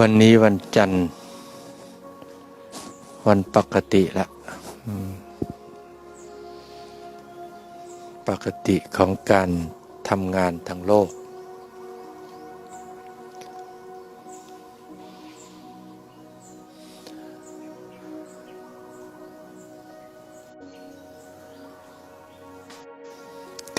วันนี้วันจันทร์ วันปกติละปกติของการทำงานทางโลก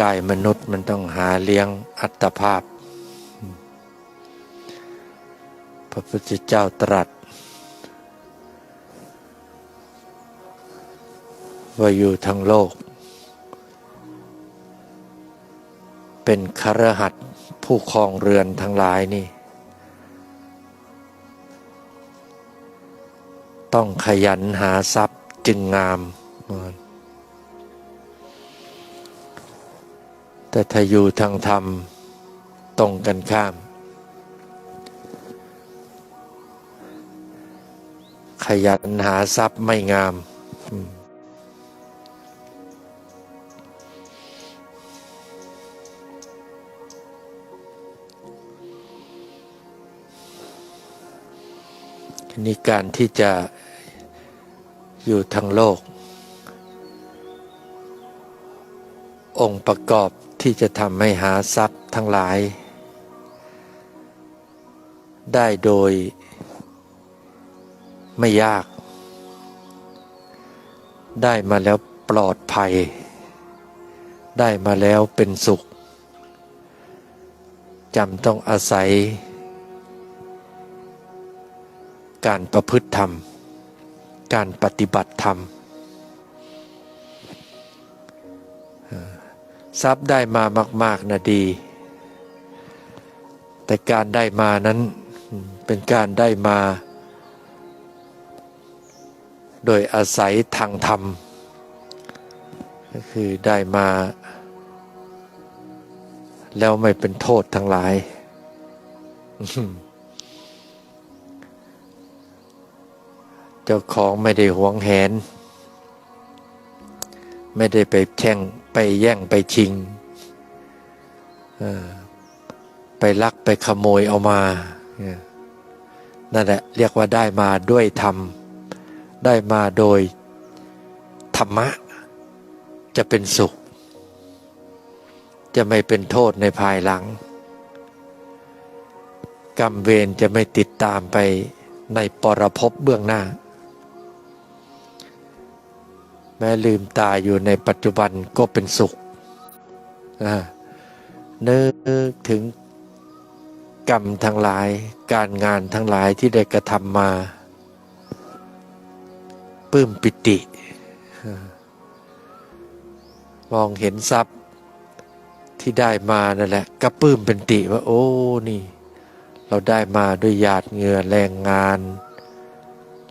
กายมนุษย์มันต้องหาเลี้ยงอัตภาพ พระพุทธเจ้าตรัสว่าอยู่ทั้งโลก เป็นครหัสถ์ผู้ครองเรือนทั้งหลายนี่ ต้องขยันหาทรัพย์จึงงาม แต่ถ้าอยู่ทางธรรมตรงกันข้าม ขยันหาทรัพย์ไม่งาม นี้การที่จะอยู่ทั้งโลก องค์ประกอบที่จะทำให้หาทรัพย์ทั้งหลาย ได้โดย ไม่ยาก ได้มาแล้วปลอดภัย ได้มาแล้วเป็นสุขจำต้องอาศัย การประพฤติธรรม การปฏิบัติธรรม ทรัพย์ได้มามากๆนะดี แต่การได้มานั้นเป็นการได้มา โดยอาศัยทางธรรม ก็คือได้มา แล้วไม่เป็นโทษทั้งหลาย เจ้าของไม่ได้หวงแหน ไม่ได้ไปแช่งไปแย่งไปชิง ไปลักไปขโมยเอามา นั่นแหละเรียกว่าได้มาด้วยธรรม ได้มาโดยธรรมะจะเป็นสุข จะไม่เป็นโทษในภายหลัง กรรมเวรจะไม่ติดตามไปในปรภพเบื้องหน้า แม้ลืมตาอยู่ในปัจจุบันก็เป็นสุขนึกถึงกรรมทั้งหลายการงานทั้งหลายที่ได้กระทำมา ปลื้มปิติ มองเห็นทรัพย์ที่ได้มานั่นแหละก็ปลื้มเป็นติว่า โอ้นี่ เราได้มาด้วยหยาดเหงื่อแรงงาน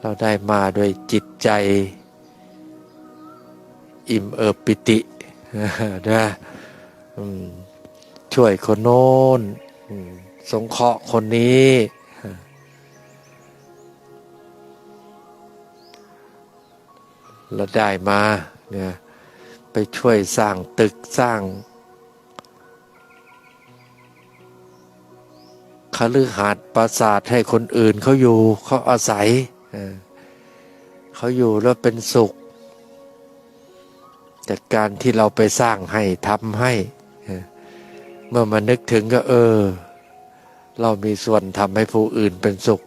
เราได้มาด้วยจิตใจ อิ่มเอิบปิตินะช่วยคนโน้นสงเคราะห์คนนี้ เราได้มาเนี่ยไปช่วยสร้างตึกสร้างคฤหาสน์ปราสาทให้คนอื่นเขาอยู่เขาอาศัยเขาอยู่แล้วเป็นสุข จากการที่เราไปสร้างให้ทำให้ เมื่อมานึกถึงก็เออ เรามีส่วนทำให้ผู้อื่นเป็นสุข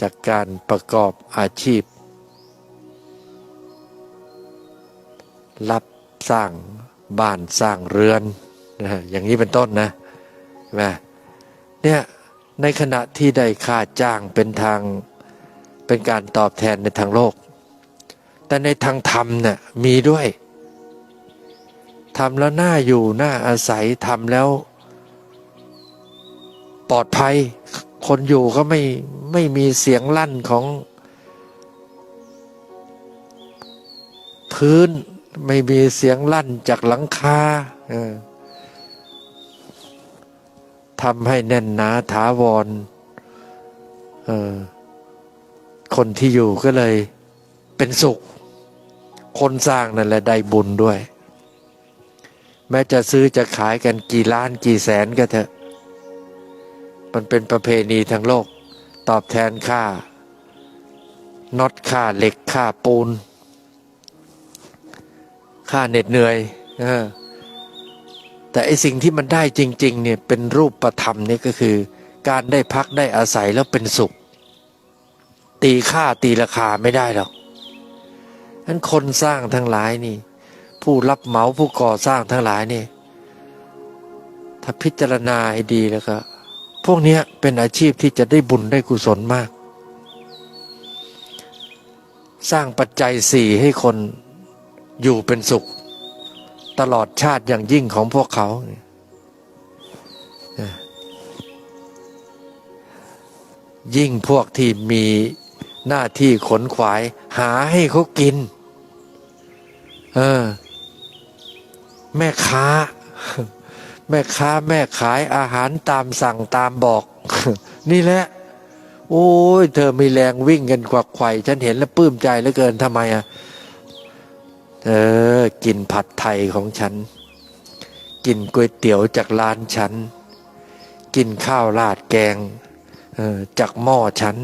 จากการประกอบอาชีพ รับสร้างบ้านสร้างเรือนนะอย่างนี้เป็นต้นนะใช่ไหมเนี่ยในขณะที่ได้ค่าจ้างเป็นทางเป็นการตอบแทนในทางโลก แต่ในทางธรรมเนี่ยมีด้วยทำแล้วน่าอยู่น่าอาศัยทำแล้ว ปลอดภัยคนอยู่ก็ไม่ไม่มีเสียงลั่นของพื้น ไม่มีเสียงลั่นจากหลังคาทำให้แน่นหนาถาวรคนที่อยู่ก็เลยเป็นสุข คนสร้างนั่นแหละได้บุญด้วย แม้จะซื้อจะขายกันกี่ล้านกี่แสนก็เถอะ มันเป็นประเพณีทั้งโลก ตอบแทนค่าน็อตค่าเหล็กค่าปูน ค่าเหน็ดเหนื่อยอแต่ไอสิ่งที่มันได้จริง ๆ เนี่ยเป็นรูปประธรรมนี่ก็คือ การได้พักได้อาศัยแล้วเป็นสุข ตีค่าตีราคาไม่ได้หรอกนั้นคนสร้างทั้งหลายนี่ ผู้รับเหมาผู้ก่อสร้างทั้งหลายนี่ถ้าพิจารณาให้ดีแล้วก็พวกนี้เป็นอาชีพที่จะได้บุญได้กุศลมาก สร้างปัจจัยสี่ให้คน อยู่เป็นสุข ตลอดชาติอย่างยิ่งของพวกเขาเยยิ่งพวกที่มีหน้าที่ขนขวาย หาให้เขากิน เออ แม่ค้า แม่ค้าแม่ขายอาหารตามสั่งตามบอก นี่แหละโอ้ยเธอมีแรงวิ่งกันกวักไขว่ฉันเห็นแล้วปลื้มใจเหลือเกินทำไมอะ เออกินผัดไทยของฉัน กินก๋วยเตี๋ยวจากร้านฉัน กินข้าวราดแกงเออจากหม้อฉัน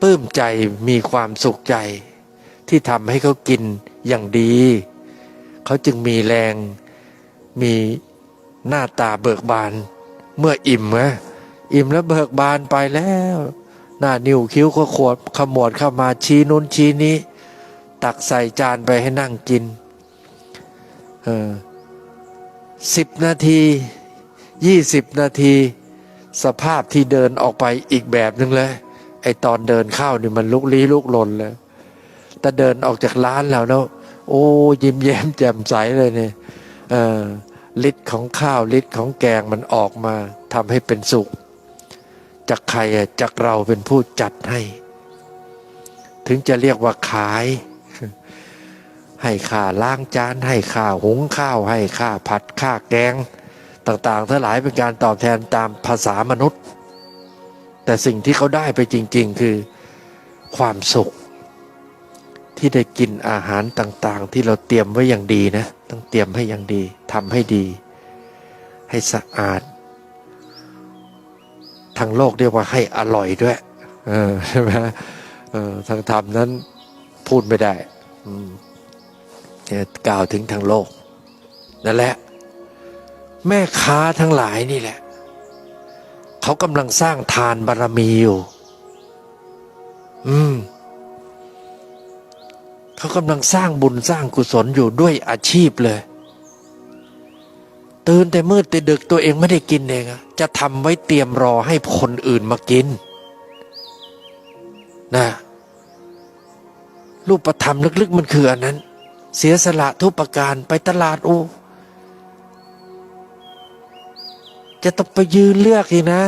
ปลื้มใจมีความสุขใจ ที่ทำให้เขากินอย่างดี เขาจึงมีแรง มีหน้าตาเบิกบาน เมื่ออิ่มนะอิ่มแล้วเบิกบานไปแล้ว หน้านิ้วคิ้วก็ขวดขมวดเข้ามาชี้นู้นชี้นี้ ตักใส่จานไปให้นั่งกินเออสิบนาทียี่สิบนาที สภาพที่เดินออกไปอีกแบบหนึ่งเลยไอตอนเดินเข้านี่มันลุกลี้ลุกลนเลยแต่เดินออกจากร้านแล้วเนาะโอ้ยิ้มแย้มแจ่มใสเลยเนี่ยเออฤทธิ์ของข้าวฤทธิ์ของแกงมันออกมาทำให้เป็นสุขจากใครอะจากเราเป็นผู้จัดให้ ถึงจะเรียกว่าขาย ให้ค่าล้างจาน ให้ค่าหุงข้าว ให้ค่าผัดค่าแกง ต่างๆทั้งหลายเป็นการตอบแทนตามภาษามนุษย์ แต่สิ่งที่เขาได้ไปจริง ๆ คือความสุข ที่ได้กินอาหารต่างๆ ที่เราเตรียมไว้อย่างดีนะ ต้องเตรียมให้อย่างดีทำให้ดี ให้สะอาดทางโลกเรียกว่าให้อร่อยด้วยใช่ไหมทางธรรมนั้นพูดไม่ได้ อืมเนี่ยกล่าวถึงทางโลก นั่นแหละ แม่ค้าทั้งหลายนี่แหละ เขากำลังสร้างทานบารรมีอยู่ อืม เขากำลังสร้างบุญสร้างกุศลอยู่ด้วยอาชีพเลยตื่นแต่มืดแต่ดึกตัวเองไม่ได้กินเองจะทำไว้เตรียมรอให้คนอื่นมากินนะรูปธรรมลึกๆมันคืออันนั้น เสียสละทุกประการไปตลาดอูจะต้องไปยืนเลือกอีกนะ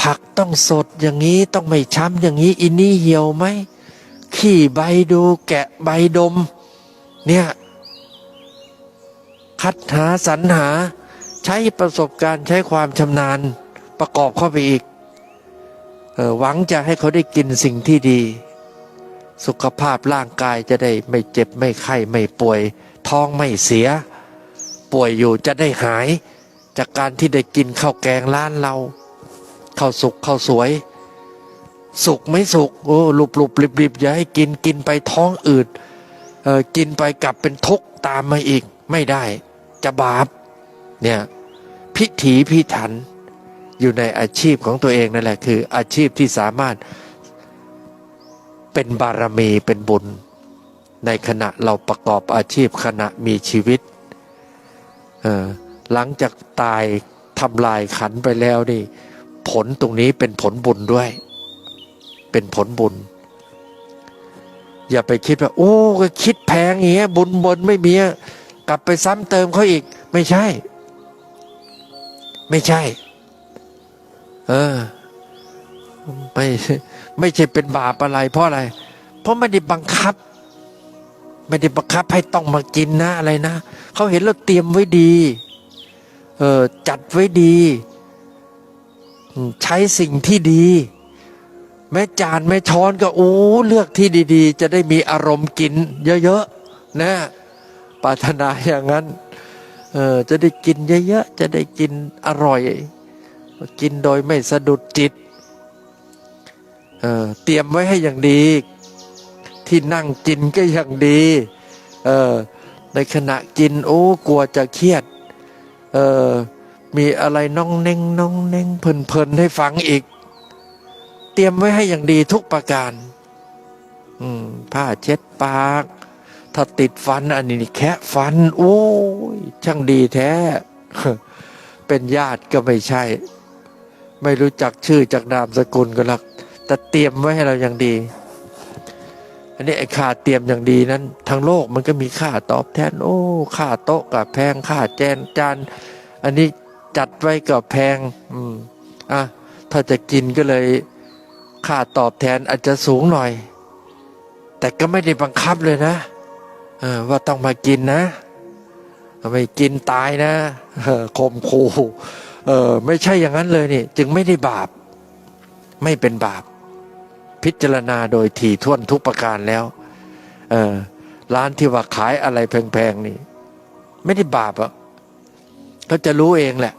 ผักต้องสดอย่างนี้ต้องไม่ช้ำอย่างนี้อินนี่เหี่ยวไหมขี้ใบดูแกะใบดม เนี่ย คัดหาสรรหา ใช้ประสบการณ์ใช้ความชำนาญประกอบเข้าไปอีกออหวังจะให้เขาได้กินสิ่งที่ดี สุขภาพร่างกายจะได้ไม่เจ็บไม่ไข้ไม่ป่วย ท้องไม่เสีย ป่วยอยู่จะได้หาย จากการที่ได้กินข้าวแกงร้านเราข้าวสุกข้าวสวย สุกไม่สุกโอ้หลุบหลุบริบริบอย่าให้กินกินไปท้องอืดเออกินไปกลับเป็นทุกข์ตามมาอีกไม่ได้ จะบาปเนี่ยพิถีพิถันอยู่ในอาชีพของตัวเองนั่นแหละคืออาชีพที่สามารถ เป็นบารมีเป็นบุญ ในขณะเราประกอบอาชีพขณะมีชีวิต หลังจากตายทำลายขันไปแล้วนี่ ผลตรงนี้เป็นผลบุญด้วย เป็นผลบุญ อย่าไปคิดว่า โอ้ก็คิดแพงอย่างเงี้ย บุญบนไม่มีกลับไปซ้ำเติมเขาอีก ไม่ใช่ ไม่ใช่ เออ ไม่ไม่ใช่เป็นบาปอะไร เพราะอะไร เพราะไม่ได้บังคับ ไม่ได้บังคับให้ต้องมากินนะอะไรนะเขาเห็นเราเตรียมไว้ดีเออจัดไว้ดี ใช้สิ่งที่ดี แม่จานแม่ช้อนก็โอ้เลือกที่ดี ๆ จะได้มีอารมณ์กิน เยอะๆนะปรารถนาอย่างนั้นเออจะได้กินเยอะๆจะได้กินอร่อย กินโดยไม่สะดุดจิต ออเตรียมไว้ให้อย่างดี ที่นั่งกินก็อย่างดีเออในขณะกินโอ้กลัวจะเครียดเออมีอะไรน้องเน่งน้องเน่งเพลินๆให้ฟังอีก เตรียมไว้ให้อย่างดีทุกประการอืมผ้าเช็ดปาก ถ้าติดฟันอันนี้แคะฟัน โอ้ยช่างดีแท้ เป็นญาติก็ไม่ใช่ ไม่รู้จักชื่อจากนามสกุลก็ลัก แต่เตรียมไว้ให้เราอย่างดี อันนี้ไอ้ค่าเตรียมอย่างดีนั้นทั้งโลกมันก็มีค่าตอบแทน โอ้ค่าโต๊ะกับแพงค่าแจนจานอันนี้จัดไว้กับแพง อืมอะถ้าจะกินก็เลยค่าตอบแทนอาจจะสูงหน่อย แต่ก็ไม่ได้บังคับเลยนะเออว่าต้องมากินนะไม่กินตายนะเออข่มขู่เออไม่ใช่อย่างนั้นเลยนี่ จึงไม่ได้บาป ไม่เป็นบาป พิจารณาโดยถี่ถ้วนทุกประการแล้ว เออร้านที่ว่าขายอะไรแพงๆนี่ ไม่ได้บาปอะเขาจะรู้เองแหละ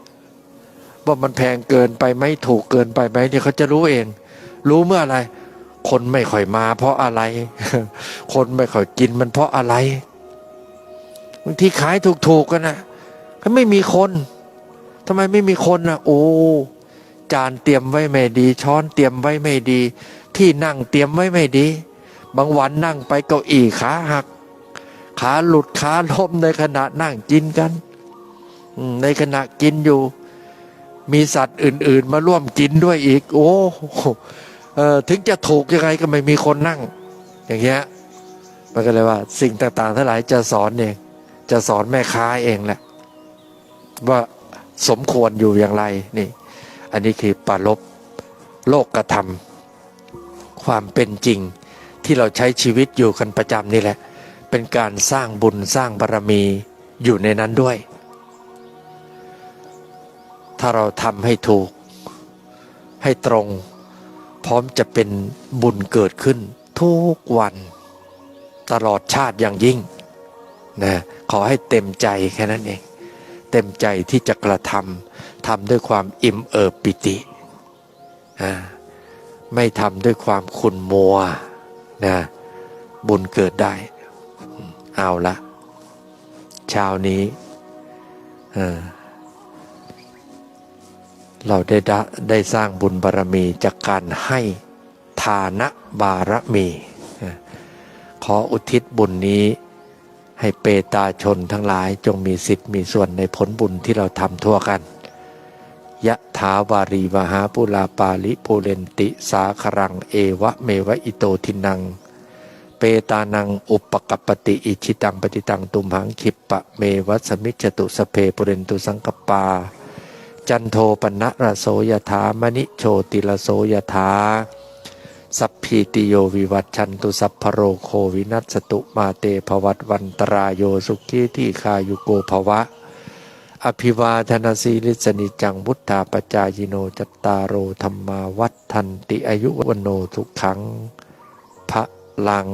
ว่ามันแพงเกินไปไหมถูกเกินไปไหมเนี่ยเขาจะรู้เอง รู้เมื่ออะไร คนไม่ค่อยมา เพราะอะไร คนไม่ค่อยกินมันเพราะอะไรบางทีขายถูกๆกันนะก็ไม่มีคนทำไมไม่มีคนนะโอ้ จานเตรียมไว้ไม่ดี ช้อนเตรียมไว้ไม่ดี ที่นั่งเตรียมไว้ไม่ดี บางวันนั่งไปเก้าอี้ขาหัก ขาหลุดขาล้มในขณะนั่งกินกันในขณะกินอยู่ มีสัตว์อื่น ๆ มาร่วมกินด้วยอีก โอ้ถึงจะถูกยังไงก็ไม่มีคนนั่ง อย่างเงี้ยมันก็เลยว่า สิ่งต่างๆทั้งหลายจะสอนเองจะสอนแม่ค้าเองแหละว่าสมควรอยู่อย่างไรนี่ อันนี้คือปรลบโลกกระทำความเป็นจริงที่เราใช้ชีวิตอยู่กันประจำนี่แหละ เป็นการสร้างบุญสร้างบารรมีอยู่ในนั้นด้วย ถ้าเราทำให้ถูก ให้ตรง พร้อมจะเป็นบุญเกิดขึ้น ทุกวัน ตลอดชาติอย่างยิ่งนะขอให้เต็มใจแค่นั้นเอง ต็มใจที่จะกระทำทำด้วยความอิ่มเอิบปิติ ไม่ทำด้วยความขุนมัวนะบุญเกิดได้ เอาละเช้านี้เราได้ดะได้สร้างบุญบารรมีจากการให้ทานะบารมี ขออุทิศบุญนี้ ให้เปตาชนทั้งหลายจงมีสิทธิ์มีส่วนในผลบุญที่เราทำทั่วกันยะถาวารีมหาปุลาปาลิปุเรนติสาครังเอวะเมวะอิโตทินัง เปตานังอุปกปปติอิชิตังปฏิตังตุมหังคิปปะเมวะสมิจตุสเพปุเรนตุสังกปา จันโทปนะระโสยถามณิโชติระโสยถา สัพพีติโยวิวัตชันตุสัพพโรโควินัสตุมาเตภวัตวันตรายโยสุขีที่คายุโกภวะ อภิวาทนาสีลิสนิจังบุทธาปจายโนจตตารโอธรรมาวัฏทันติอายุวโนทุกขังพระลัง